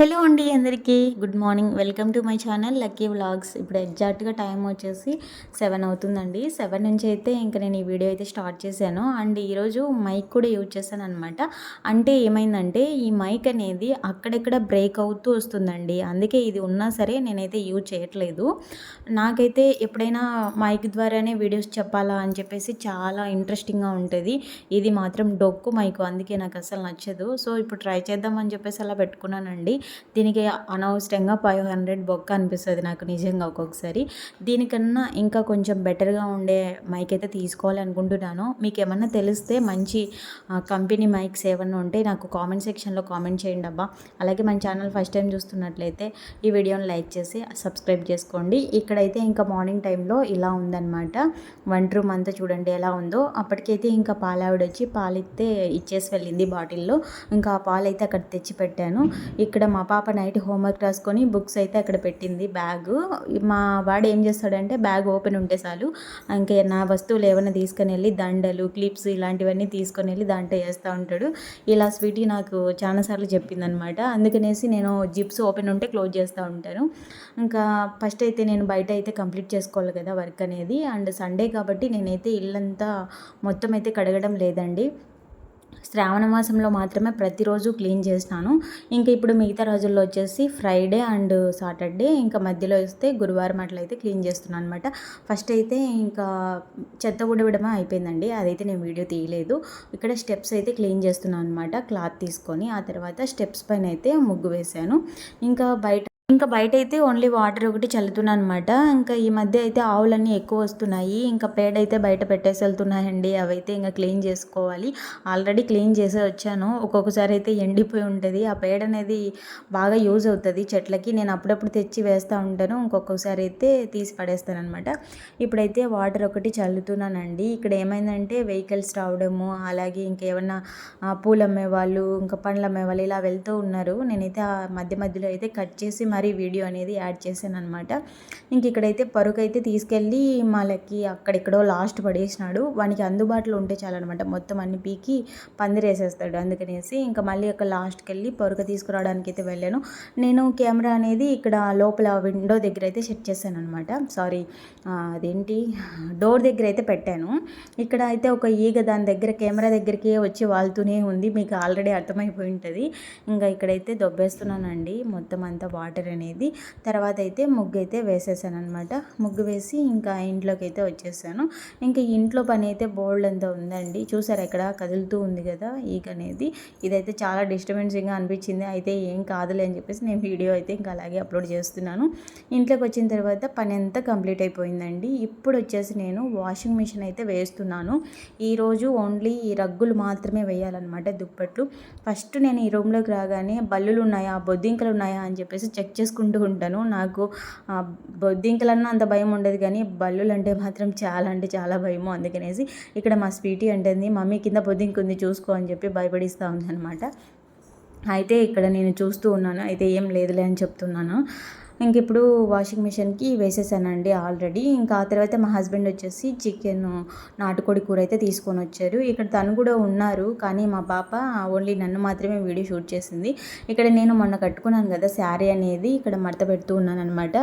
Hello అండి అందరికీ. Good morning. Welcome to my channel lucky vlogs. ఇప్పుడు ఎగ్జాక్ట్గా టైం వచ్చేసి సెవెన్ అవుతుందండి. సెవెన్ నుంచి అయితే ఇంకా నేను ఈ వీడియో అయితే స్టార్ట్ చేశాను. అండ్ ఈరోజు మైక్ కూడా యూజ్ చేశాను అనమాట అంటే ఏమైందంటే ఈ మైక్ అనేది అక్కడెక్కడ బ్రేక్ అవుతూ వస్తుందండి. అందుకే ఇది ఉన్నా సరే నేనైతే యూజ్ చేయట్లేదు. నాకైతే ఎప్పుడైనా మైక్ ద్వారానే వీడియోస్ చెప్పాలా అని చెప్పేసి చాలా ఇంట్రెస్టింగ్గా ఉంటుంది. ఇది మాత్రం డొక్కు మైక్. అందుకే నాకు అసలు నచ్చదు. సో ఇప్పుడు ట్రై చేద్దామని చెప్పేసి అలా పెట్టుకున్నానండి. దీనికి అనవసరంగా ఫైవ్ హండ్రెడ్ బొక్క అనిపిస్తుంది నాకు నిజంగా ఒక్కొక్కసారి. దీనికన్నా ఇంకా కొంచెం బెటర్గా ఉండే మైక్ అయితే తీసుకోవాలి అనుకుంటున్నాను మీకు ఏమన్నా తెలిస్తే మంచి కంపెనీ మైక్స్ ఏమన్నా ఉంటే నాకు కామెంట్ సెక్షన్లో కామెంట్ చేయండి అబ్బా. అలాగే మన ఛానల్ ఫస్ట్ టైం చూస్తున్నట్లయితే ఈ వీడియోని లైక్ చేసి సబ్స్క్రైబ్ చేసుకోండి. ఇక్కడైతే ఇంకా మార్నింగ్ టైంలో ఇలా ఉందన్నమాట. వంట రూమ్ అంతా చూడండి ఎలా ఉందో. అప్పటికైతే ఇంకా పాలావిడ వచ్చి ఇస్తే ఇచ్చేసి వెళ్ళింది బాటిల్లో. ఇంకా ఆ పాలు అయితే అక్కడ తెచ్చి పెట్టాను ఇక్కడ మా పాప నైట్ హోంవర్క్ రాసుకొని బుక్స్ అయితే అక్కడ పెట్టింది బ్యాగ్. మా వాడు ఏం చేస్తాడంటే బ్యాగ్ ఓపెన్ ఉంటే చాలు. ఇంకా నా వస్తువులు ఏమైనా తీసుకొని వెళ్ళి దండలు క్లిప్స్ ఇలాంటివన్నీ తీసుకొని వెళ్ళి దాంట్లో వేస్తూ ఉంటాడు. ఇలా స్వీటీ నాకు చాలాసార్లు చెప్పిందనమాట. అందుకనేసి నేను జిప్స్ ఓపెన్ ఉంటే క్లోజ్ చేస్తూ ఉంటాను. ఇంకా ఫస్ట్ అయితే నేను బయట అయితే కంప్లీట్ చేసుకోవాలి కదా వర్క్ అనేది. అండ్ సండే కాబట్టి నేనైతే ఇల్లంతా మొత్తం అయితే కడగడం లేదండి. శ్రావణ మాసంలో మాత్రమే ప్రతిరోజు క్లీన్ చేసినాను ఇంకా ఇప్పుడు మిగతా రోజుల్లో వచ్చేసి ఫ్రైడే అండ్ సాటర్డే ఇంకా మధ్యలో వస్తే గురువారం అట్లయితే క్లీన్ చేస్తున్నాను అనమాట ఫస్ట్ అయితే ఇంకా చెత్త ఉడవడమే అయిపోయిందండి. అదైతే నేను వీడియో తీయలేదు. ఇక్కడ స్టెప్స్ అయితే క్లీన్ చేస్తున్నాను అనమాట క్లాత్ తీసుకొని. ఆ తర్వాత స్టెప్స్ పైన అయితే ముగ్గు వేశాను. ఇంకా బయట ఇంకా బయట అయితే ఓన్లీ వాటర్ ఒకటి చల్లుతున్నాను అనమాట ఇంకా ఈ మధ్య అయితే ఆవులన్నీ ఎక్కువ వస్తున్నాయి. ఇంకా పేడ అయితే బయట పెట్టేసి వెళ్తున్నాయండి. అవైతే ఇంకా క్లీన్ చేసుకోవాలి. ఆల్రెడీ క్లీన్ చేసే వచ్చాను. ఒక్కొక్కసారి అయితే ఎండిపోయి ఉంటుంది. ఆ పేడ అనేది బాగా యూజ్ అవుతుంది చెట్లకి. నేను అప్పుడప్పుడు తెచ్చి వేస్తూ ఉంటాను. ఇంకొకసారి అయితే తీసి పడేస్తాను అనమాట ఇప్పుడైతే వాటర్ ఒకటి చల్లుతున్నానండి. ఇక్కడ ఏమైందంటే వెహికల్స్ రావడము అలాగే ఇంకేమన్నా పూలు అమ్మేవాళ్ళు ఇంకా పండ్లు అమ్మేవాళ్ళు ఇలా వెళ్తూ ఉన్నారు. నేనైతే ఆ మధ్య మధ్యలో అయితే కట్ చేసి మరీ వీడియో అనేది యాడ్ చేశాను అనమాట ఇంక ఇక్కడైతే పరుకు అయితే తీసుకెళ్ళి వాళ్ళకి అక్కడెక్కడో లాస్ట్ పడేసినాడు. వానికి అందుబాటులో ఉంటే చాలన్నమాట. మొత్తం అన్ని పీకి పందిరేసేస్తాడు అందుకనేసి ఇంకా మళ్ళీ అక్కడ లాస్ట్కి వెళ్ళి పరుక తీసుకురావడానికి అయితే వెళ్ళాను. నేను కెమెరా అనేది ఇక్కడ లోపల విండో దగ్గర అయితే సెట్ చేశాను అనమాట సారీ అదేంటి? డోర్ దగ్గర అయితే పెట్టాను. ఇక్కడ అయితే ఒక ఈగ దాని దగ్గర కెమెరా దగ్గరికి వచ్చి వాళ్తూనే ఉంది. మీకు ఆల్రెడీ అర్థమైపోయి ఉంటుంది. ఇంకా ఇక్కడైతే దొబ్బేస్తున్నానండి. మొత్తం అంతా వాటర్ అనేది. తర్వాత అయితే ముగ్గు అయితే వేసేసాను అనమాట ముగ్గు వేసి ఇంకా ఇంట్లోకి అయితే వచ్చేసాను. ఇంకా ఇంట్లో పని అయితే బోల్డ్ అంతా ఉందండి. చూసారు ఎక్కడ కదులుతూ ఉంది కదా ఈగ అనేది. ఇదైతే చాలా డిస్టర్బెన్సింగ్గా అనిపించింది. అయితే ఏం కాదులే అని చెప్పేసి నేను వీడియో అయితే ఇంకా అలాగే అప్లోడ్ చేస్తున్నాను. ఇంట్లోకి వచ్చిన తర్వాత పని అంతా కంప్లీట్ అయిపోయిందండి. ఇప్పుడు వచ్చేసి నేను వాషింగ్ మిషన్ అయితే వేస్తున్నాను. ఈరోజు ఓన్లీ ఈ రగ్గులు మాత్రమే వేయాలన్నమాట దుప్పట్లు. ఫస్ట్ నేను ఈ రూమ్లోకి రాగానే బల్లులు ఉన్నాయా బొద్దింకలు ఉన్నాయా అని చెప్పేసి చెక్ చేసుకుంటూ ఉంటాను. నాకు బొద్దింకలన్నా అంత భయం ఉండదు కానీ బల్లులు అంటే మాత్రం చాలా అంటే చాలా భయము అందుకనేసి ఇక్కడ మా స్వీటీ అంటుంది మమ్మీ కింద బొద్దింక ఉంది చూసుకో అని చెప్పి భయపడిస్తూ ఉందనమాట అయితే ఇక్కడ నేను చూస్తూ ఉన్నాను. అయితే ఏం లేదులే అని చెప్తున్నాను. ఇంక ఇప్పుడు వాషింగ్ మిషన్కి వేసేసానండి ఆల్రెడీ. ఇంకా ఆ తర్వాత మా హస్బెండ్ వచ్చేసి చికెన్ నాటుకోడి కూర అయితే తీసుకొని వచ్చారు ఇక్కడ తను కూడా ఉన్నారు. కానీ మా పాప ఓన్లీ నన్ను మాత్రమే వీడియో షూట్ చేసింది. ఇక్కడ నేను మొన్న కట్టుకున్నాను కదా శారీ అనేది ఇక్కడ మడత పెడుతూ ఉన్నాను అనమాట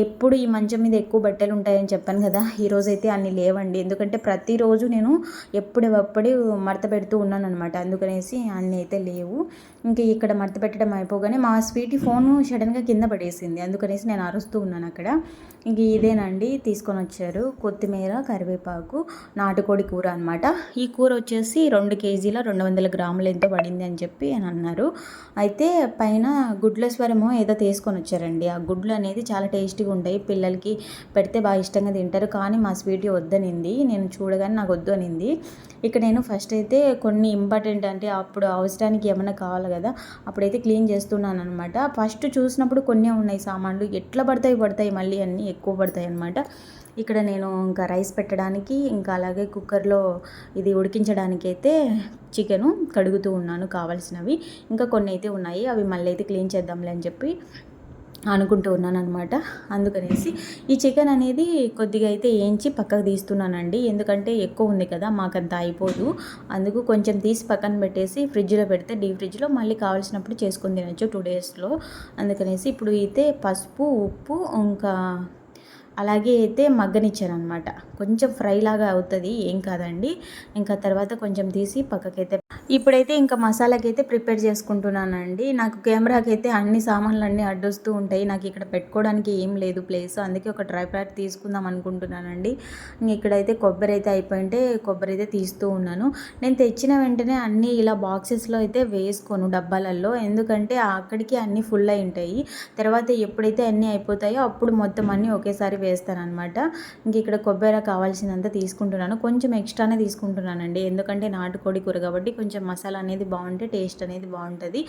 ఎప్పుడు ఈ మంచం మీద ఎక్కువ బట్టలు ఉంటాయని చెప్పాను కదా ఈరోజు అయితే అన్ని లేవండి. ఎందుకంటే ప్రతిరోజు నేను ఎప్పుడెప్పుడు మడత పెడుతూ ఉన్నాను అనమాట అందుకనేసి అన్నీ అయితే లేవు. ఇంకా ఇక్కడ మడత పెట్టడం అయిపోగానే మా స్వీటీ ఫోను సడన్గా కింద పడేసింది. అందుకనేసి నేను అరుస్తూ ఉన్నాను అక్కడ. ఇంక ఇదేనండి తీసుకొని వచ్చారు కొత్తిమీర కరివేపాకు నాటుకోడి కూర అనమాట ఈ కూర వచ్చేసి రెండు కేజీల రెండు వందల గ్రాములు ఎంతో పడింది అని చెప్పి అని అన్నారు. అయితే పైన గుడ్ల స్వరమో ఏదో తీసుకొని వచ్చారండి. ఆ గుడ్లు అనేది చాలా టేస్టీగా ఉంటాయి. పిల్లలకి పెడితే బాగా ఇష్టంగా తింటారు. కానీ మా స్వీట్ వద్దనింది. నేను చూడగానే నాకు వద్దు అనింది. ఇక్కడ నేను ఫస్ట్ అయితే కొన్ని ఇంపార్టెంట్ అంటే అప్పుడు అవసరానికి ఏమైనా కావాలి కదా అప్పుడైతే క్లీన్ చేస్తున్నాను అనమాట ఫస్ట్ చూసినప్పుడు కొన్ని ఉన్నాయి సామాన్లు ఎట్లా పడతాయి పడతాయి మళ్ళీ అన్నీ ఎక్కువ పడతాయి అనమాట ఇక్కడ నేను ఇంకా రైస్ పెట్టడానికి ఇంకా అలాగే కుక్కర్లో ఇది ఉడికించడానికి అయితే చికెను కడుగుతూ ఉన్నాను కావాల్సినవి. ఇంకా కొన్ని అయితే ఉన్నాయి అవి మళ్ళీ అయితే క్లీన్ చేద్దాంలే అని చెప్పి అనుకుంటూ ఉన్నాను అనమాట అందుకనేసి ఈ చికెన్ అనేది కొద్దిగా అయితే వేయించి పక్కకు తీస్తున్నానండి. ఎందుకంటే ఎక్కువ ఉంది కదా మాకంత అయిపోదు. అందుకు కొంచెం తీసి పక్కన పెట్టేసి ఫ్రిడ్జ్లో పెడితే డీప్ ఫ్రిడ్జ్లో మళ్ళీ కావాల్సినప్పుడు చేసుకొని తినచ్చు టూ డేస్లో. అందుకనేసి ఇప్పుడు అయితే పసుపు ఉప్పు ఇంకా అలాగే అయితే మగ్గనిచ్చాను అనమాట కొంచెం ఫ్రై లాగా అవుతుంది ఏం కాదండి. ఇంకా తర్వాత కొంచెం తీసి పక్కకైతే ఇప్పుడైతే ఇంకా మసాలాకి అయితే ప్రిపేర్ చేసుకుంటున్నానండి. నాకు కెమెరాకి అయితే అన్ని సామాన్లు అన్నీ అడ్డొస్తూ ఉంటాయి. నాకు ఇక్కడ పెట్టుకోవడానికి ఏం లేదు ప్లేస్. అందుకే ఒక డ్రై ప్యాడ్ తీసుకుందాం అనుకుంటున్నానండి. ఇక్కడైతే కొబ్బరి అయితే అయిపోయింటే కొబ్బరి అయితే తీస్తూ ఉన్నాను. నేను తెచ్చిన వెంటనే అన్నీ ఇలా బాక్సెస్లో అయితే వేసుకోను డబ్బాలలో ఎందుకంటే అక్కడికి అన్నీ ఫుల్ అయి ఉంటాయి. తర్వాత ఎప్పుడైతే అన్నీ అయిపోతాయో అప్పుడు మొత్తం అన్నీ ఒకేసారి వేస్తాను అనమాట ఇంక ఇక్కడ కొబ్బరి కావాల్సినంత తీసుకుంటున్నాను. కొంచెం ఎక్స్ట్రానే తీసుకుంటున్నానండి. ఎందుకంటే నాటుకోడి కూర కాబట్టి కొంచెం మసాలా అనేది బాగుంటే టేస్ట్ అనేది బాగుంటుంది.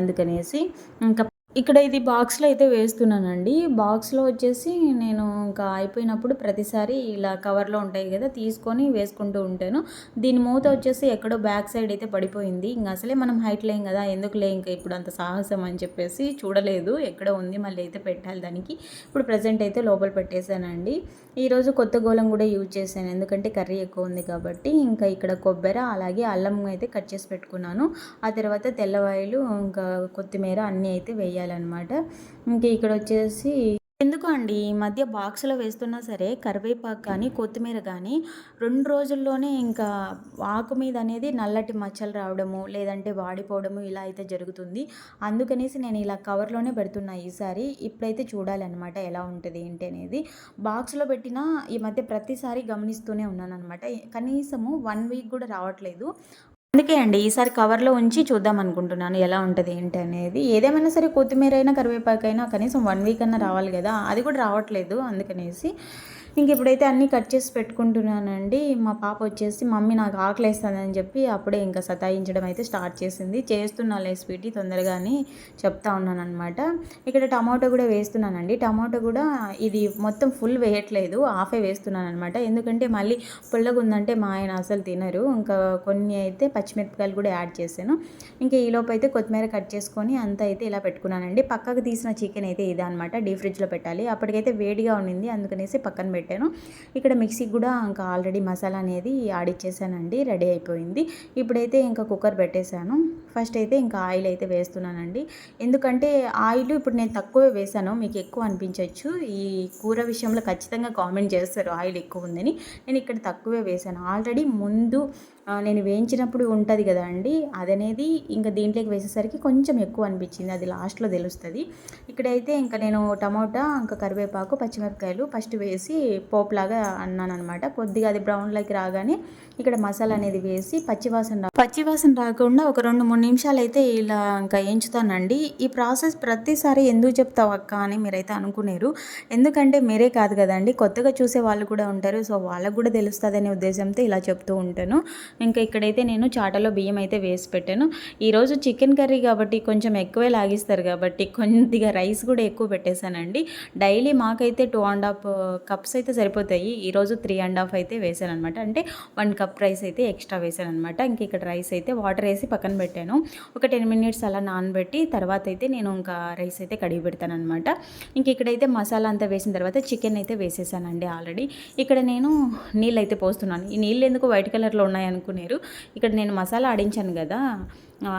అందుకనేసి ఇంకా ఇక్కడ ఇది బాక్స్లో అయితే వేస్తున్నానండి. బాక్స్లో వచ్చేసి నేను ఇంకా అయిపోయినప్పుడు ప్రతిసారి ఇలా కవర్లో ఉంటాయి కదా తీసుకొని వేసుకుంటూ ఉంటాను. దీని మూత వచ్చేసి ఎక్కడో బ్యాక్ సైడ్ అయితే పడిపోయింది. ఇంకా అసలే మనం హైట్ లేం కదా ఎందుకు లే ఇంకా ఇప్పుడు అంత సాహసం అని చెప్పేసి చూడలేదు. ఎక్కడ ఉంది మళ్ళీ అయితే పెట్టాలి దానికి. ఇప్పుడు ప్రజెంట్ అయితే లోపల పెట్టేశానండి. ఈరోజు కొత్త గోళం కూడా యూజ్ చేశాను. ఎందుకంటే కర్రీ ఎక్కువ ఉంది కాబట్టి ఇంకా ఇక్కడ కొబ్బరి అలాగే అల్లం అయితే కట్ చేసి పెట్టుకున్నాను. ఆ తర్వాత తెల్లవాయలు ఇంకా కొత్తిమీర అన్నీ అయితే వేయాలి. వేయాలన్నమాట ఇంక ఇక్కడ వచ్చేసి ఎందుకు అండి? ఈ మధ్య బాక్స్లో వేస్తున్నా సరే కరివేపాకు కానీ కొత్తిమీర కానీ రెండు రోజుల్లోనే ఇంకా ఆకు మీద అనేది నల్లటి మచ్చలు రావడము లేదంటే వాడిపోవడము ఇలా అయితే జరుగుతుంది. అందుకనేసి నేను ఇలా కవర్లోనే పెడుతున్నా ఈసారి. ఇప్పుడైతే చూడాలన్నమాట ఎలా ఉంటుంది ఏంటి అనేది. బాక్స్లో పెట్టిన ఈ మధ్య ప్రతిసారి గమనిస్తూనే ఉన్నాను అనమాట కనీసము వన్ వీక్ కూడా రావట్లేదు. అందుకే అండి ఈసారి కవర్లో ఉంచి చూద్దాం అనుకుంటున్నాను ఎలా ఉంటుంది ఏంటి అనేది. ఏదేమైనా సరే కొత్తిమీర అయినా కరివేపాకైనా కనీసం వన్ వీక్ అన్నా రావాలి కదా. అది కూడా రావట్లేదు అందుకనేసి. ఇంక ఇప్పుడైతే అన్నీ కట్ చేసి పెట్టుకుంటున్నానండి. మా పాప వచ్చేసి మమ్మీ నాకు ఆకలేస్తుందని చెప్పి అప్పుడే ఇంకా సతాయించడం అయితే స్టార్ట్ చేసింది. చేస్తున్నాలే స్వీటీ తొందరగానే చెప్తా ఉన్నానమాట ఇక్కడ టమాటో కూడా వేస్తున్నానండి. టమాటో కూడా ఇది మొత్తం ఫుల్ వేయట్లేదు హాఫే వేస్తున్నాను అనమాట ఎందుకంటే మళ్ళీ పుల్లగా ఉందంటే మా ఆయన అసలు తినరు. ఇంకా కొన్ని అయితే పచ్చిమిరపకాయలు కూడా యాడ్ చేశాను. ఇంకా ఈలోపు అయితే కొత్తిమీర కట్ చేసుకొని అంతా అయితే ఇలా పెట్టుకున్నానండి. పక్కకు తీసిన చికెన్ అయితే ఇదే అనమాట డీప్ ఫ్రిడ్జ్లో పెట్టాలి. అప్పటికైతే వేడిగా ఉండింది. అందుకనేసి పక్కన పెట్టి పెట్టాను. ఇక్కడ మిక్సీకి కూడా ఇంకా ఆల్రెడీ మసాలా అనేది ఆడిచ్చేసానండి రెడీ అయిపోయింది. ఇప్పుడైతే ఇంకా కుక్కర్ పెట్టేశాను. ఫస్ట్ అయితే ఇంకా ఆయిల్ అయితే వేస్తున్నానండి. ఎందుకంటే ఆయిల్ ఇప్పుడు నేను తక్కువే వేసాను మీకు ఎక్కువ అనిపించవచ్చు ఈ కూర విషయంలో ఖచ్చితంగా కామెంట్ చేస్తారు ఆయిల్ ఎక్కువ ఉందని. నేను ఇక్కడ తక్కువే వేసాను ఆల్రెడీ ముందు నేను వేయించినప్పుడు ఉంటుంది కదా అండి. అదనేది ఇంకా దీంట్లోకి వేసేసరికి కొంచెం ఎక్కువ అనిపించింది. అది లాస్ట్లో తెలుస్తుంది. ఇక్కడైతే ఇంకా నేను టమాటా ఇంకా కరివేపాకు పచ్చిమిరపకాయలు ఫస్ట్ వేసి పోపులాగా అన్నాను అనమాట కొద్దిగా అది బ్రౌన్లోకి రాగానే ఇక్కడ మసాలా అనేది వేసి పచ్చివాసన పచ్చివాసన రాకుండా ఒక రెండు మూడు నిమిషాలు అయితే ఇలా ఇంకా వేయించుతానండి. ఈ ప్రాసెస్ ప్రతిసారి ఎందుకు చెప్తావు అక్క అని మీరైతే అనుకునేరు. ఎందుకంటే మీరే కాదు కదండి. కొత్తగా చూసే వాళ్ళు కూడా ఉంటారు. సో వాళ్ళకు కూడా తెలుస్తుంది అనే ఉద్దేశంతో ఇలా చెప్తూ ఉంటాను. ఇంకా ఇక్కడైతే నేను చాటలో బియ్యం అయితే వేసి పెట్టాను. ఈరోజు చికెన్ కర్రీ కాబట్టి కొంచెం ఎక్కువే లాగిస్తారు కాబట్టి కొద్దిగా రైస్ కూడా ఎక్కువ పెట్టేశానండి. డైలీ మాకైతే టూ అండ్ హాఫ్ కప్స్ అయితే సరిపోతాయి. ఈరోజు త్రీ అండ్ హాఫ్ అయితే వేసాను అనమాట అంటే వన్ కప్ రైస్ అయితే ఎక్స్ట్రా వేసాను అనమాట ఇంక ఇక్కడ రైస్ అయితే వాటర్ వేసి పక్కన పెట్టాను. ఒక టెన్ మినిట్స్ అలా నానబెట్టి తర్వాత అయితే నేను ఇంకా రైస్ అయితే కడిగి పెడతాను అనమాట ఇంక ఇక్కడైతే మసాలా అంతా వేసిన తర్వాత చికెన్ అయితే వేసేసానండి ఆల్రెడీ. ఇక్కడ నేను నీళ్ళు అయితే పోస్తున్నాను. ఈ నీళ్ళు ఎందుకు వైట్ కలర్లో ఉన్నాయి అనుకునేరు. ఇక్కడ నేను మసాలా ఆడించాను కదా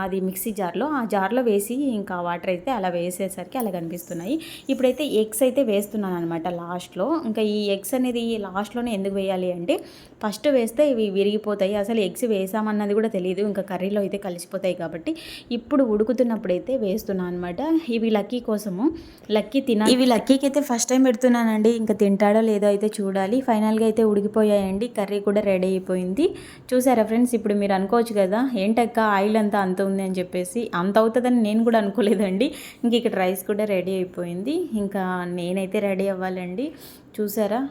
అది మిక్సీ జార్లో ఆ జార్లో వేసి ఇంకా వాటర్ అయితే అలా వేసేసరికి అలా కనిపిస్తున్నాయి. ఇప్పుడైతే ఎగ్స్ అయితే వేస్తున్నాను అనమాట లాస్ట్లో. ఇంకా ఈ ఎగ్స్ అనేది లాస్ట్లోనే ఎందుకు వేయాలి అంటే ఫస్ట్ వేస్తే ఇవి విరిగిపోతాయి. అసలు ఎగ్స్ వేసామన్నది కూడా తెలియదు ఇంకా కర్రీలో అయితే కలిసిపోతాయి కాబట్టి ఇప్పుడు ఉడుకుతున్నప్పుడు అయితే వేస్తున్నాను అనమాట ఇవి లక్కీ కోసము. లక్కీ తిన ఇవి లక్కీకి అయితే ఫస్ట్ టైం పెడుతున్నానండి. ఇంకా తింటాడో లేదో అయితే చూడాలి. ఫైనల్గా అయితే ఉడికిపోయాయండి. కర్రీ కూడా రెడీ అయిపోయింది. చూసారా ఫ్రెండ్స్ ఇప్పుడు మీరు అనుకోవచ్చు కదా ఏంటక్క ఆయిల్ అంతా అంత ఉంది అని చెప్పేసి అంత అవుతుందని నేను కూడా అనుకోలేదండి. ఇంక ఇక్కడ రైస్ కూడా రెడీ అయిపోయింది. ఇంకా నేనైతే రెడీ అవ్వాలండి. చూసారా?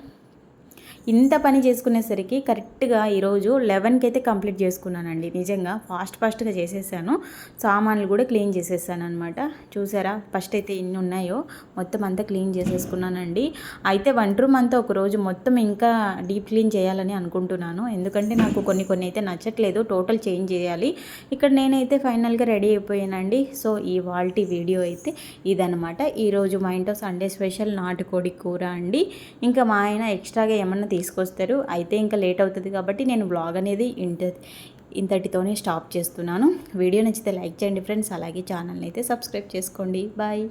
ఇంత పని చేసుకునేసరికి కరెక్ట్గా ఈరోజు లెవెన్కి అయితే కంప్లీట్ చేసుకున్నానండి. నిజంగా ఫాస్ట్ ఫాస్ట్గా చేసేసాను. సామాన్లు కూడా క్లీన్ చేసేసాను అనమాట చూసారా? ఫస్ట్ అయితే ఎన్ని ఉన్నాయో మొత్తం అంతా క్లీన్ చేసేసుకున్నానండి. అయితే వంట రూమ్ అంతా ఒక రోజు మొత్తం ఇంకా డీప్ క్లీన్ చేయాలని అనుకుంటున్నాను. ఎందుకంటే నాకు కొన్ని కొన్ని అయితే నచ్చట్లేదు. టోటల్ చేంజ్ చేయాలి. ఇక్కడ నేనైతే ఫైనల్గా రెడీ అయిపోయానండి. సో ఈ వాల్టీ వీడియో అయితే ఇదనమాట ఈరోజు మా ఇంట్లో సండే స్పెషల్ నాటుకోడి కూర అండి. ఇంకా మా ఆయన ఎక్స్ట్రాగా ఏమన్నా తీసుకొస్తారు. అయితే ఇంకా లేట్ అవుతుంది కాబట్టి నేను బ్లాగ్ అనేది ఇంత ఇంతటితోనే స్టాప్ చేస్తున్నాను. వీడియో నచ్చితే లైక్ చేయండి ఫ్రెండ్స్ అలాగే ఛానల్ని అయితే సబ్స్క్రైబ్ చేసుకోండి. బాయ్